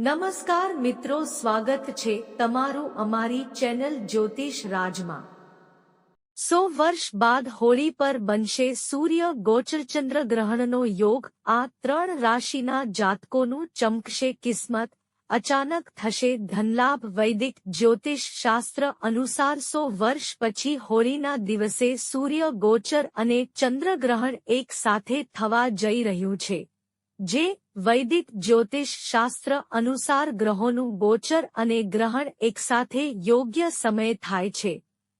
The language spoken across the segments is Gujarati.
નમસ્કાર મિત્રો, સ્વાગત છે તમારું અમારી ચેનલ જ્યોતિષ રાજમાં. સો વર્ષ બાદ હોળી પર બનશે સૂર્ય ગોચરચંદ્ર ગ્રહણનો યોગ. આ ત્રણ રાશિના જાતકોનું ચમકશે કિસ્મત. અચાનક થશે ધનલાભ. વૈદિક જ્યોતિષ શાસ્ત્ર અનુસાર સો વર્ષ પછી હોળીના દિવસે સૂર્ય ગોચર અને ચંદ્રગ્રહણ એક સાથે થવા જઈ રહ્યું છે. જે વૈદિક જ્યોતિષ શાસ્ત્ર અનુસાર ગ્રહોનું ગોચર અને ગ્રહણ એકસાથે યોગ્ય સમય થાય છે,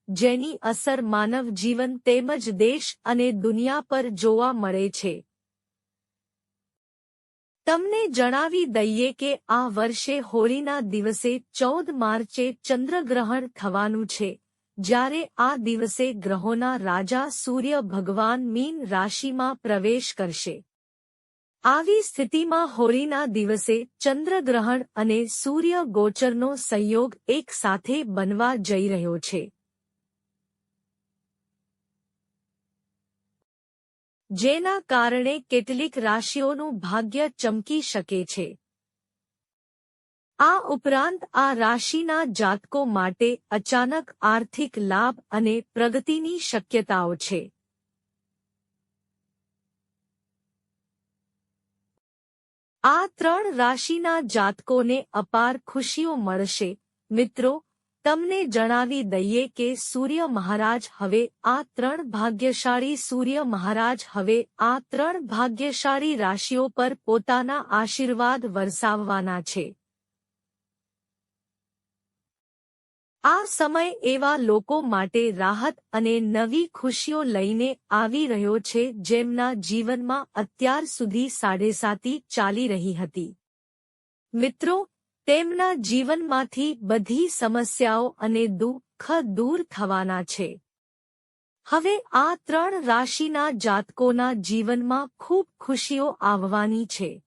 જેની અસર માનવ જીવન તેમજ દેશ અને દુનિયા પર જોવા મળે છે. તમને જણાવી દઈએ કે આ વર્ષે હોળીના દિવસે ચૌદ માર્ચે ચંદ્રગ્રહણ થવાનું છે, જ્યારે આ દિવસે ગ્રહોના રાજા સૂર્ય ભગવાન મીન રાશિમાં પ્રવેશ કરશે. આવી સ્થિતિમાં હોળીના દિવસે ચંદ્રગ્રહણ અને સૂર્ય ગોચરનો સંયોગ એક સાથે બનવા જઈ રહ્યો છે. જેના કારણે કેટલીક રાશિઓનું ભાગ્ય ચમકી શકે છે. આ ઉપરાંત આ રાશિના જાતકો માટે અચાનક આર્થિક લાભ અને પ્રગતિની શક્યતાઓ છે. આ ત્રણ રાશિના જાતકોને અપાર ખુશીઓ મળશે. મિત્રો, તમને જણાવી દઈએ કે સૂર્ય મહારાજ હવે આ ત્રણ ભાગ્યશાળી સૂર્ય મહારાજ હવે આ ત્રણ ભાગ્યશાળી રાશિઓ પર પોતાના આશીર્વાદ વરસાવવાના છે. આ સમય એવા લોકો માટે રાહત અને નવી ખુશીઓ લઈને આવી રહ્યો છે જેમના જીવનમાં અત્યાર સુધી સાડેસાતી ચાલી રહી હતી. મિત્રો, તેમના જીવનમાંથી બધી સમસ્યાઓ અને દુઃખ દૂર થવાના છે. હવે આ ત્રણ રાશિના જાતકોના જીવનમાં ખૂબ ખુશીઓ આવવાની છે.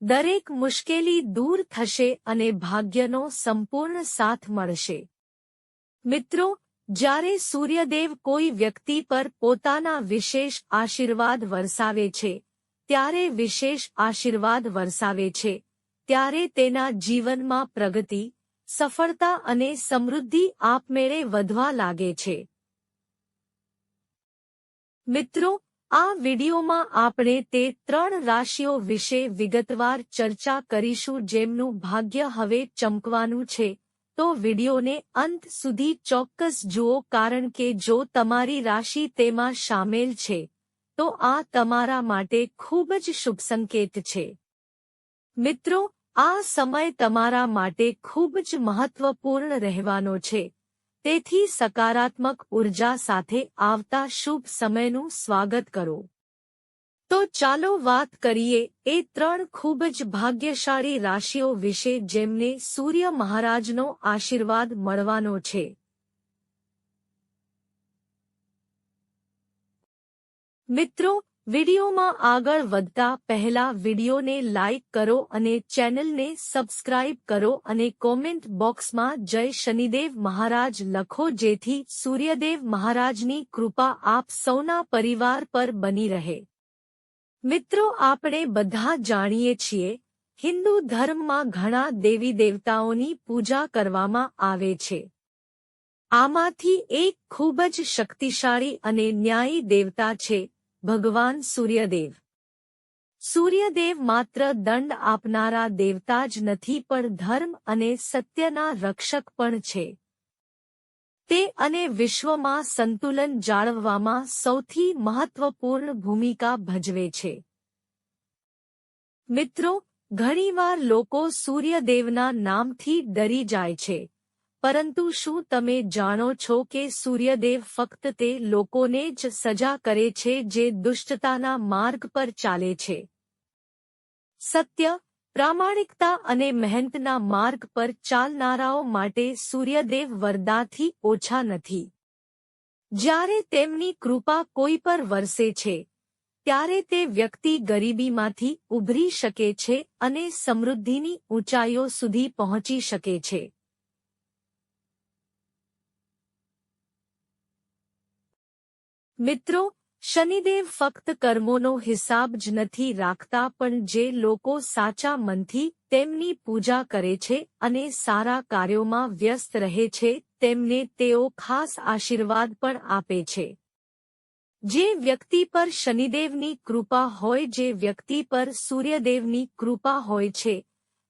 દરેક મુશ્કેલી દૂર થશે અને ભાગ્યનો સંપૂર્ણ સાથ મળશે. મિત્રો, જ્યારે સૂર્યદેવ કોઈ વ્યક્તિ પર પોતાના વિશેષ આશીર્વાદ વરસાવે છે, ત્યારે વિશેષ આશીર્વાદ વરસાવે છે, ત્યારે તેના જીવનમાં પ્રગતિ, સફળતા અને સમૃદ્ધિ આપમેળે વધવા લાગે છે. મિત્રો આ વિડિયોમાં આપણે તે ત્રણ રાશિઓ વિશે વિગતવાર ચર્ચા કરીશું જેમનું ભાગ્ય હવે ચમકવાનું છે. તો વિડિયોને અંત સુધી ચોક્કસ જુઓ કારણ કે જો તમારી રાશિ તેમાં સામેલ છે, તો આ તમારા માટે ખૂબ જ શુભ સંકેત છે. મિત્રો, આ સમય તમારા માટે ખૂબ જ મહત્વપૂર્ણ રહેવાનો છે. તેથી સકારાત્મક ઊર્જા સાથે આવતા શુભ સમયનું સ્વાગત કરો. તો ચાલો વાત કરીએ એ ત્રણ ખૂબ જ ભાગ્યશાળી રાશિઓ વિશે જેમને સૂર્ય મહારાજનો આશીર્વાદ મળવાનો છે. મિત્રો વિડિયોમાં આગળ વધતા પહેલા વિડિયોને લાઇક કરો અને ચેનલને સબસ્ક્રાઇબ કરો અને કોમેન્ટ બોક્સમાં જય શનિદેવ મહારાજ લખો જેથી સૂર્યદેવ મહારાજની કૃપા આપ સૌના પરિવાર પર બની રહે. મિત્રો, આપણે બધા જાણીએ છીએ, હિન્દુ ધર્મમાં ઘણા દેવી દેવતાઓની પૂજા કરવામાં આવે છે. આમાંથી એક ખૂબ જ શક્તિશાળી અને ન્યાયી દેવતા છે ભગવાન સૂર્યદેવ. સૂર્યદેવ માત્ર દંડ આપનારા દેવતા જ નથી, પણ ધર્મ અને સત્યના રક્ષક પણ છે. તે અને વિશ્વમાં સંતુલન જાળવવામાં સૌથી મહત્વપૂર્ણ ભૂમિકા ભજવે છે. મિત્રો, ઘણીવાર લોકો સૂર્યદેવના નામથી ડરી જાય છે. પરંતુ શું તમે જાણો છો કે સૂર્યદેવ ફક્ત તે લોકોને જ સજા કરે છે જે દુષ્ટતાના માર્ગ પર ચાલે છે? સત્ય, પ્રામાણિકતા અને મહેનતના માર્ગ પર ચાલનારાઓ માટે સૂર્યદેવ વરદાથી ઓછા નથી. જ્યારે તેમની કૃપા કોઈ પર વરસે છે, ત્યારે તે વ્યક્તિ ગરીબીમાંથી ઉભરી શકે છે અને સમૃદ્ધિની ઊંચાઈઓ સુધી પહોંચી શકે છે. મિત્રો, શનિદેવ ફક્ત કર્મોનો હિસાબ જ નથી રાખતા પણ જે લોકો સાચા મનથી તેમની પૂજા કરે છે અને સારા કાર્યોમાં વ્યસ્ત રહે છે, તેમને તેઓ ખાસ આશીર્વાદ પણ આપે છે. જે વ્યક્તિ પર શનિદેવની કૃપા હોય, જે વ્યક્તિ પર સૂર્યદેવની કૃપા હોય છે,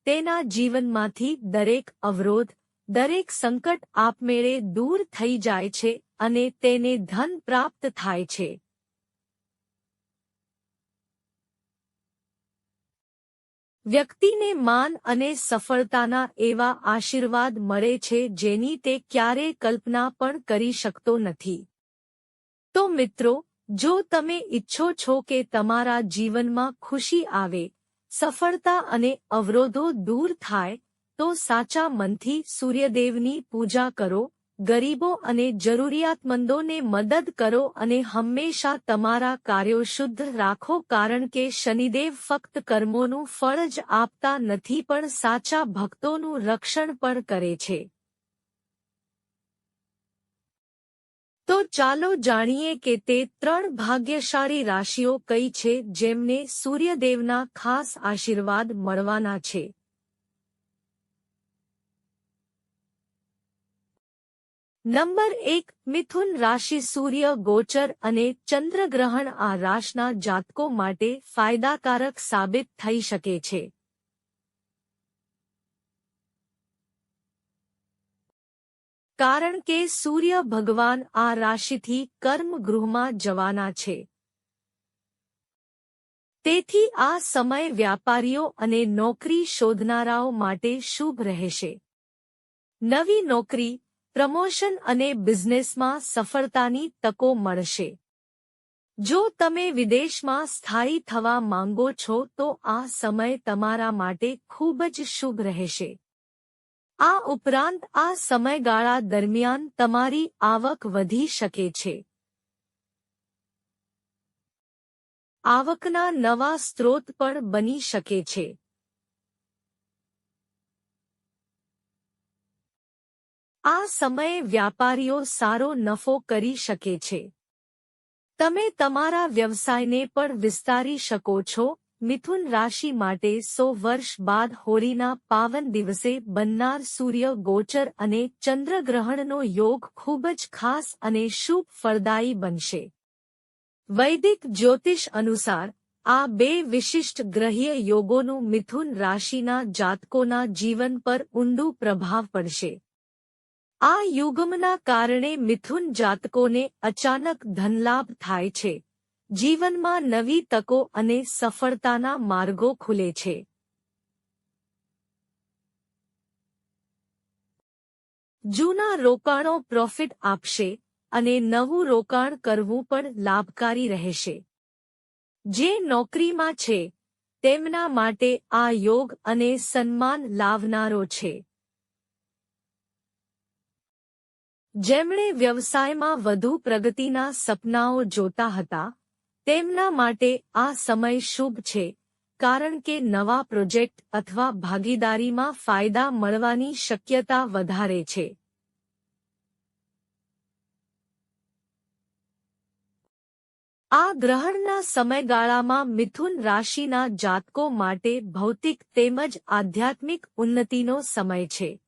તેના જીવનમાંથી દરેક અવરોધ, દરેક સંકટ આપમેળે દૂર થઈ જાય છે અને તેને ધન પ્રાપ્ત થાય છે. વ્યક્તિને માન અને સફળતાના એવા આશીર્વાદ મળે છે જેની તે ક્યારે કલ્પના પણ કરી શકતો નથી. તો મિત્રો, જો તમે ઈચ્છો છો કે તમારા જીવનમાં ખુશી આવે, સફળતા અને અવરોધો દૂર થાય, તો સાચા મનથી સૂર્યદેવની પૂજા કરો ગરીબો અને જરૂરિયાતમંદોને મદદ કરો અને હંમેશા તમારા કાર્યો શુદ્ધ રાખો કારણ કે શનિદેવ ફક્ત કર્મોનું ફળ જ આપતા નથી પણ સાચા ભક્તોનું રક્ષણ પણ કરે છે. તો ચાલો જાણીએ કે તે ત્રણ ભાગ્યશાળી રાશિઓ કઈ છે જેમને સૂર્યદેવના ખાસ આશીર્વાદ મળવાના છે. નંબર એક, મિથુન રાશિ સૂર્ય, ગોચર અને ચંદ્રગ્રહણ આ રાશના જાતકો માટે ફાયદાકારક સાબિત થઈ શકે છે. કારણ કે સૂર્ય ભગવાન આ રાશિથી કર્મગૃહમાં જવાના છે. તેથી આ સમય વ્યાપારીઓ અને નોકરી શોધનારાઓ માટે શુભ રહેશે. નવી નોકરી પ્રમોશન અને બિઝનેસમાં સફળતાની તકો મળશે. જો તમે વિદેશમાં સ્થાયી થવા માંગો છો, તો આ સમય તમારા માટે ખૂબ જ શુભ રહેશે. આ ઉપરાંત, આ સમયગાળા દરમિયાન તમારી આવક વધી શકે છે. આવકના નવા સ્ત્રોત પણ બની શકે છે. આ સમયે વ્યાપારીઓ સારો નફો કરી શકે છે. તમે તમારા વ્યવસાયને પણ વિસ્તારી શકો છો. મિથુન રાશિ માટે સો વર્ષ બાદ હોળીના પાવન દિવસે બનનાર સૂર્ય ગોચર અને ચંદ્રગ્રહણનો યોગ ખૂબ જ ખાસ અને શુભ ફળદાયી બનશે. વૈદિક જ્યોતિષ અનુસાર, આ બે વિશિષ્ટ ગ્રહીય યોગોનું મિથુન રાશિના જાતકોના જીવન પર ઊંડું પ્રભાવ પડશે. આ યુગમના કારણે મિથુન જાતકોને અચાનક ધનલાભ થાય છે. જીવનમાં નવી તકો અને સફળતાના માર્ગો ખુલે છે. જૂના રોકાણો પ્રોફિટ આપશે અને નવું રોકાણ કરવું પણ લાભકારી રહેશે. જે નોકરીમાં છે, તેમના માટે આ યોગ અને સન્માન લાવનારો છે. જેમણે વ્યવસાયમાં વધુ પ્રગતિના સપનાઓ જોતા હતા, તેમના માટે આ સમય શુભ છે, કારણ કે નવા પ્રોજેક્ટ અથવા ભાગીદારીમાં ફાયદા મળવાની શક્યતા વધારે છે. આ ગ્રહણના સમયગાળામાં મિથુન રાશિના જાતકો માટે ભૌતિક તેમજ આધ્યાત્મિક ઉન્નતિનો સમય છે.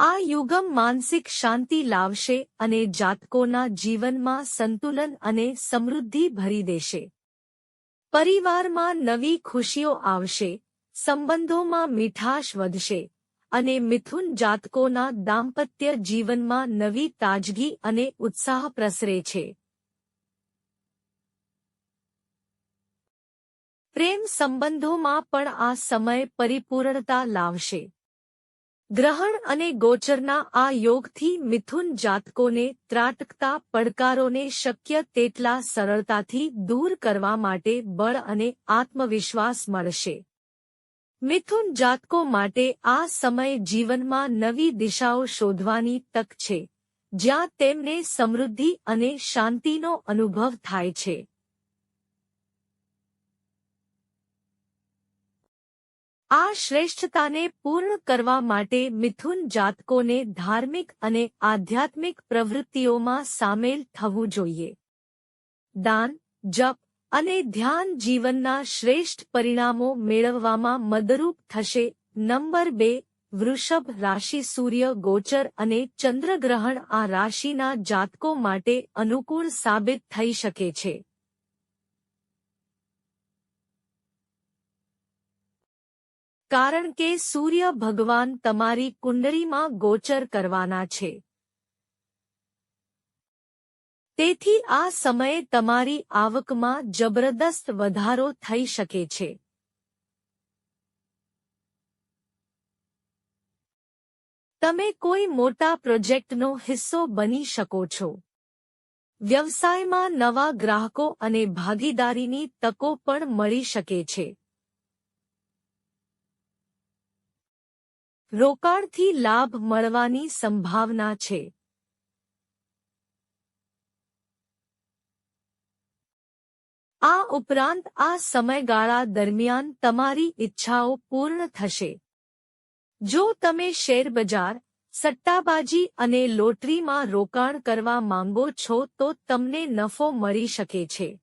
આ યુગમ માનસિક શાંતિ લાવશે અને જાતકોના જીવનમાં સંતુલન અને સમૃદ્ધિ ભરી દેશે. પરિવારમાં નવી ખુશીઓ આવશે, સંબંધોમાં મીઠાશ વધશે અને મિથુન જાતકોના દાંપત્ય જીવનમાં નવી તાજગી અને ઉત્સાહ પ્રસરે છે. પ્રેમ સંબંધોમાં પણ આ સમય પરિપૂર્ણતા લાવશે. ગ્રહણ અને ગોચરના આ યોગથી મિથુન જાતકોને ત્રાટકતા પડકારોને શક્ય તેટલા સરળતાથી દૂર કરવા માટે બળ અને આત્મવિશ્વાસ મળશે. મિથુન જાતકો માટે આ સમય જીવનમાં નવી દિશાઓ શોધવાની તક છે, જ્યાં તેમને સમૃદ્ધિ અને શાંતિનો અનુભવ થાય છે. આ શ્રેષ્ઠતાને પૂર્ણ કરવા માટે મિથુન જાતકોને ધાર્મિક અને આધ્યાત્મિક પ્રવૃત્તિઓમાં સામેલ થવું જોઈએ. દાન, જપ અને ધ્યાન જીવનના શ્રેષ્ઠ પરિણામો મેળવવામાં મદરૂપ થશે. નંબર બે, વૃષભ રાશિ સૂર્ય, ગોચર અને ચંદ્રગ્રહણ આ રાશિના જાતકો માટે અનુકૂળ સાબિત થઈ શકે છે. કારણ કે સૂર્ય ભગવાન તમારી કુંડળીમાં ગોચર કરવાના છે. તેથી આ સમયે તમારી આવકમાં જબરદસ્ત વધારો થઈ શકે છે. તમે કોઈ મોટા પ્રોજેક્ટનો હિસ્સો બની શકો છો. વ્યવસાયમાં નવા ગ્રાહકો અને ભાગીદારીની તકો પણ મળી શકે છે. રોકાણથી લાભ મળવાની સંભાવના છે. આ ઉપરાંત આ સમયગાળા દરમિયાન તમારી ઈચ્છાઓ પૂર્ણ થશે. જો તમે શેરબજાર સટ્ટાબાજી અને લોટરીમાં રોકાણ કરવા માંગો છો તો તમને નફો મળી શકે છે.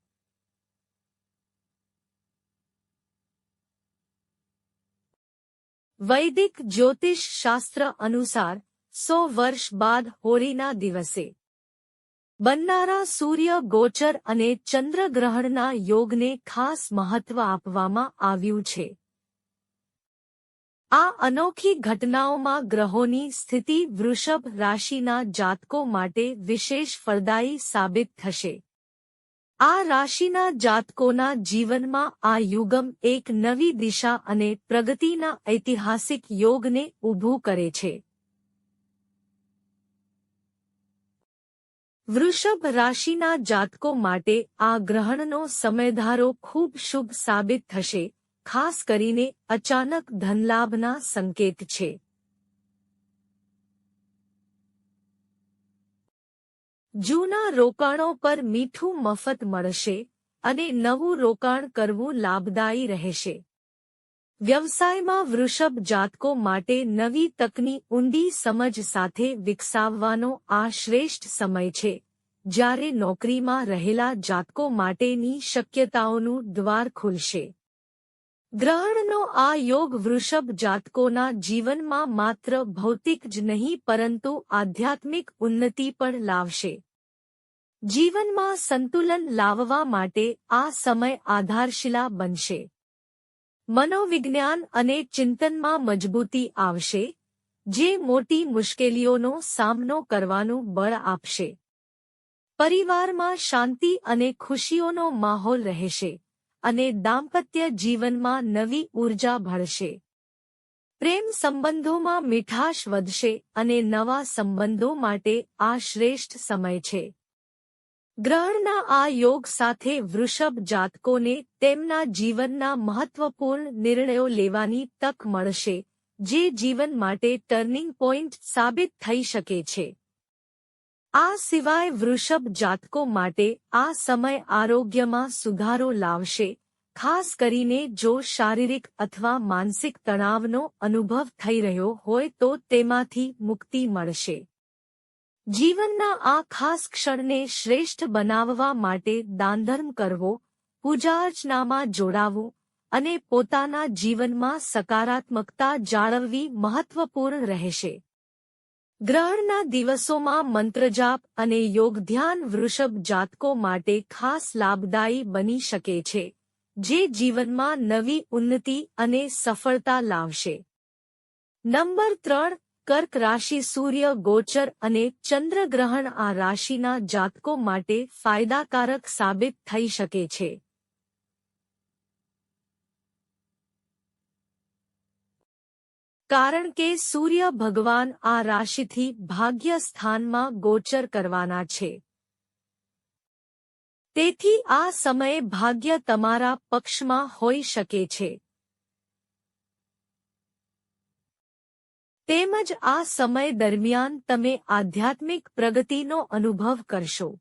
વૈદિક જ્યોતિષ શાસ્ત્ર અનુસાર સો વર્ષ બાદ હોળીના દિવસે બનનારા સૂર્ય ગોચર અને ચંદ્રગ્રહણના યોગને ખાસ મહત્વ આપવામાં આવ્યું છે. આ અનોખી ઘટનાઓમાં ગ્રહોની સ્થિતિ વૃષભ રાશિના જાતકો માટે વિશેષ ફળદાયી સાબિત થશે. આ રાશિના જાતકોના જીવનમાં આ યુગમ એક નવી દિશા અને પ્રગતિના ઐતિહાસિક યોગને ઊભું કરે છે. વૃષભ રાશિના જાતકો માટે આ ગ્રહણનો સમયધારો ખૂબ શુભ સાબિત થશે, ખાસ કરીને અચાનક ધનલાભના સંકેત છે. જૂના રોકાણો પર મીઠું મફત મળશે અને નવું રોકાણ કરવું લાભદાયી રહેશે. વ્યવસાયમાં વૃષભ જાતકો માટે નવી તકની ઊંડી સમજ સાથે વિકસાવવાનો આ શ્રેષ્ઠ સમય છે. જ્યારે નોકરીમાં રહેલા જાતકો માટેની શક્યતાઓનું દ્વાર ખુલશે. ગ્રહણનો આ યોગ વૃષભ જાતકોના જીવનમાં માત્ર ભૌતિક જ નહીં, પરંતુ આધ્યાત્મિક ઉન્નતિ પણ લાવશે. જીવનમાં સંતુલન લાવવા માટે આ સમય આધારશિલા બનશે. મનોવિજ્ઞાન અને ચિંતનમાં મજબૂતી આવશે, જે મોટી મુશ્કેલીઓનો સામનો કરવાનું બળ આપશે. પરિવારમાં શાંતિ અને ખુશીઓનો માહોલ રહેશે. અને દાંપત્ય જીવનમાં નવી ઊર્જા ભળશે. પ્રેમ સંબંધોમાં મીઠાશ વધશે અને નવા સંબંધો માટે આ શ્રેષ્ઠ સમય છે. ગ્રહણના આ યોગ સાથે વૃષભ જાતકોને તેમના જીવનના મહત્વપૂર્ણ નિર્ણયો લેવાની તક મળશે, જે જીવન માટે ટર્નિંગ પોઈન્ટ સાબિત થઈ શકે છે. આ સિવાય વૃષભ જાતકો માટે આ સમય આરોગ્યમાં સુધારો લાવશે, ખાસ કરીને જો શારીરિક અથવા માનસિક તણાવનો અનુભવ થઈ રહ્યો હોય તો તેમાંથી મુક્તિ મળશે. જીવનના આ ખાસ ક્ષણને શ્રેષ્ઠ બનાવવા માટે દાનધર્મ કરવો પૂજાઅર્ચનામાં જોડાવું અને પોતાના જીવનમાં સકારાત્મકતા જાળવવી મહત્વપૂર્ણ રહેશે. ગ્રહણના દિવસોમાં મંત્રજાપ અને યોગ ધ્યાન વૃષભ જાતકો માટે ખાસ લાભદાયી બની શકે છે, જે જીવનમાં નવી ઉન્નતિ અને સફળતા લાવશે. નંબર ત્રણ, કર્ક રાશિ સૂર્ય, ગોચર અને ચંદ્રગ્રહણ આ રાશિના જાતકો માટે ફાયદાકારક સાબિત થઈ શકે છે. કારણ કે સૂર્ય ભગવાન આ રાશિથી ભાગ્ય સ્થાનમાં ગોચર કરવાના છે. તેથી આ સમયે ભાગ્ય તમારા પક્ષમાં હોઈ શકે છે. તેમજ આ સમય દરમિયાન તમે આધ્યાત્મિક પ્રગતિનો અનુભવ કરશો.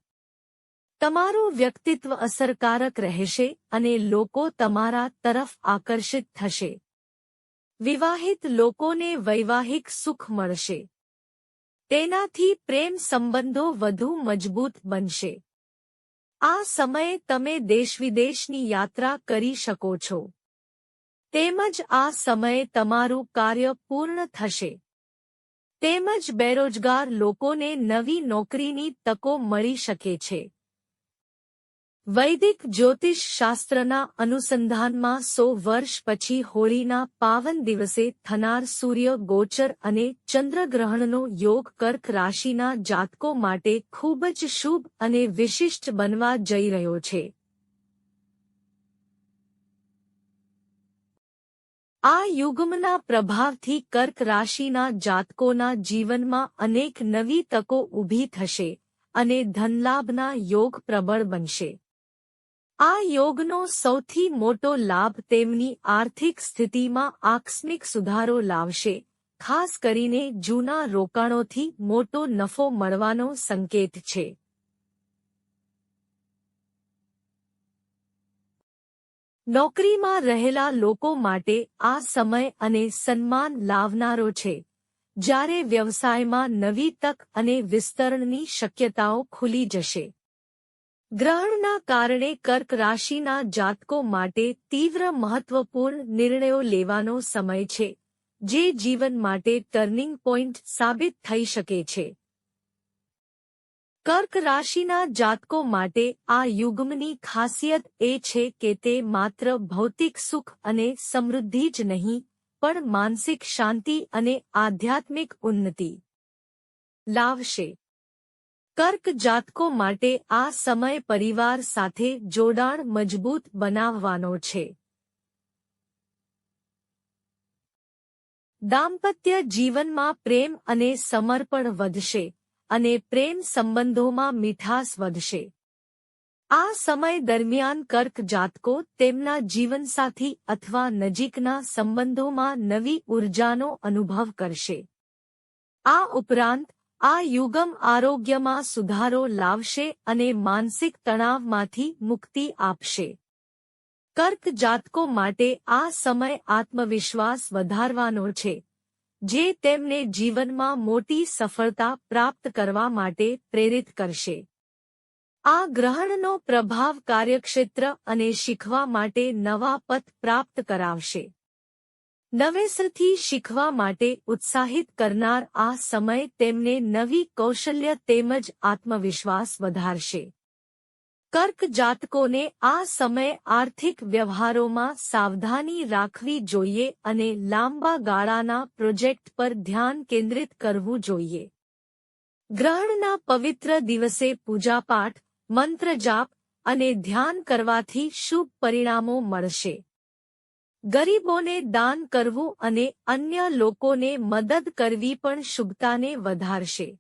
તમારું વ્યક્તિત્વ અસરકારક રહેશે અને લોકો તમારા તરફ આકર્ષિત થશે. વિવાહિત લોકોને વૈવાહિક સુખ મળશે. તેનાથી પ્રેમ સંબંધો વધુ મજબૂત બનશે. આ સમયે તમે દેશવિદેશની યાત્રા કરી શકો છો. તેમજ આ સમયે તમારું કાર્ય પૂર્ણ થશે. તેમજ બેરોજગાર લોકોને નવી નોકરીની તકો મળી શકે છે. વૈદિક જ્યોતિષ શાસ્ત્રના અનુસંધાનમાં સો વર્ષ પછી હોળીના પાવન દિવસે થનાર સૂર્ય ગોચર અને ચંદ્રગ્રહણનો યોગ કર્ક રાશિના જાતકો માટે ખૂબ જ શુભ અને વિશિષ્ટ બનવા જઈ રહ્યો છે. આ યુગમના પ્રભાવથી કર્ક રાશિના જાતકોના જીવનમાં અનેક નવી તકો ઊભી થશે અને ધનલાભના યોગ પ્રબળ બનશે. આ યોગનો સૌથી મોટો લાભ તેમની આર્થિક સ્થિતિમાં આકસ્મિક સુધારો લાવશે, ખાસ કરીને જૂના રોકાણોથી મોટો નફો મળવાનો સંકેત છે. નોકરીમાં રહેલા લોકો માટે આ સમય અને સન્માન લાવનારો છે. જ્યારે વ્યવસાયમાં નવી તક અને વિસ્તરણની શક્યતાઓ ખુલી જશે ગ્રહણના કારણે કર્ક રાશિના જાતકો માટે તીવ્ર મહત્વપૂર્ણ નિર્ણયો લેવાનો સમય છે, જે જીવન માટે ટર્નિંગ પોઇન્ટ સાબિત થઈ શકે છે. કર્ક રાશિના જાતકો માટે આ યુગમની ખાસિયત એ છે કે તે માત્ર ભૌતિક સુખ અને સમૃદ્ધિ જ નહીં, પણ માનસિક શાંતિ અને આધ્યાત્મિક ઉન્નતિ લાવશે. કર્ક જાતકો માટે આ સમય પરિવાર સાથે જોડાણ મજબૂત બનાવવાનો છે. દાંપત્ય જીવનમાં પ્રેમ અને સમર્પણ વધશે અને પ્રેમ સંબંધોમાં મીઠાસ વધશે. આ સમય દરમિયાન કર્ક જાતકો તેમના જીવનસાથી અથવા નજીકના સંબંધોમાં નવી ઉર્જાનો અનુભવ કરશે. આ ઉપરાંત આ યુગમ આરોગ્યમાં સુધારો લાવશે અને માનસિક તણાવમાંથી મુક્તિ આપશે. કર્ક જાતકો માટે આ સમય આત્મવિશ્વાસ વધારવાનો છે, જે તેમને જીવનમાં મોટી સફળતા પ્રાપ્ત કરવા માટે પ્રેરિત કરશે. આ ગ્રહણનો પ્રભાવ કાર્યક્ષેત્ર અને શીખવા માટે નવા પથ પ્રાપ્ત કરાવશે. નવેસરથી શીખવા માટે ઉત્સાહિત કરનાર આ સમય તેમને નવી કૌશલ્ય તેમજ આત્મવિશ્વાસ વધારશે. કર્ક જાતકોને આ સમય આર્થિક વ્યવહારોમાં સાવધાની રાખવી જોઈએ અને લાંબા ગાળાના પ્રોજેક્ટ પર ધ્યાન કેન્દ્રિત કરવું જોઈએ. ગ્રહણના પવિત્ર દિવસે પૂજાપાઠ મંત્રજાપ અને ધ્યાન કરવાથી શુભ પરિણામો મળશે. ગરીબોને દાન કરવું અને અન્ય લોકોને મદદ કરવી પણ શુભતાને વધારશે.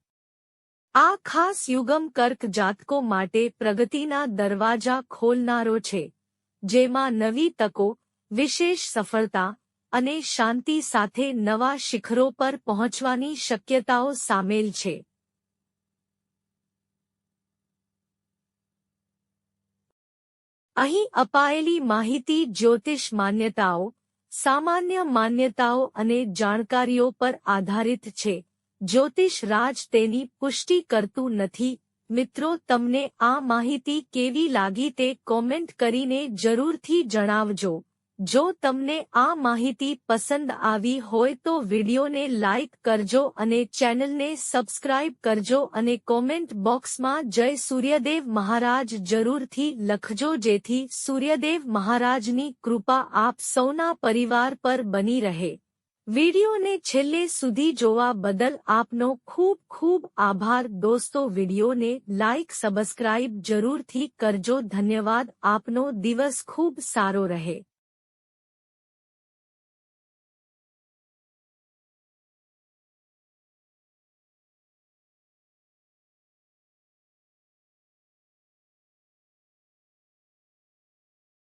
આ ખાસ યુગમ કર્ક જાતકો માટે પ્રગતિના દરવાજા ખોલનારો છે, જેમાં નવી તકો, વિશેષ સફળતા અને શાંતિ સાથે નવા શિખરો પર પહોંચવાની શક્યતાઓ સામેલ છે. અહીં અપાયેલી માહિતી જ્યોતિષ માન્યતાઓ, સામાન્ય માન્યતાઓ અને જાણકારીઓ પર આધારિત છે. જ્યોતિષ રાજ તેની પુષ્ટિ કરતું નથી. મિત્રો, તમને આ માહિતી કેવી લાગી તે કોમેન્ટ કરીને જરૂરથી જણાવજો. જો તમને આ માહિતી પસંદ આવી હોય તો વિડિયોને લાઇક કરજો અને ચેનલને સબસ્ક્રાઇબ કરજો અને કોમેન્ટ બોક્સમાં જય સૂર્યદેવ મહારાજ જરૂરથી લખજો જેથી સૂર્યદેવ મહારાજની કૃપા આપ સૌના પરિવાર પર બની રહે. વિડિયોને છેલ્લે સુધી જોવા બદલ આપનો ખૂબ ખૂબ આભાર. દોસ્તો, વિડિયોને લાઇક સબસ્ક્રાઇબ જરૂરથી કરજો. ધન્યવાદ. આપનો દિવસ ખૂબ સારો રહે.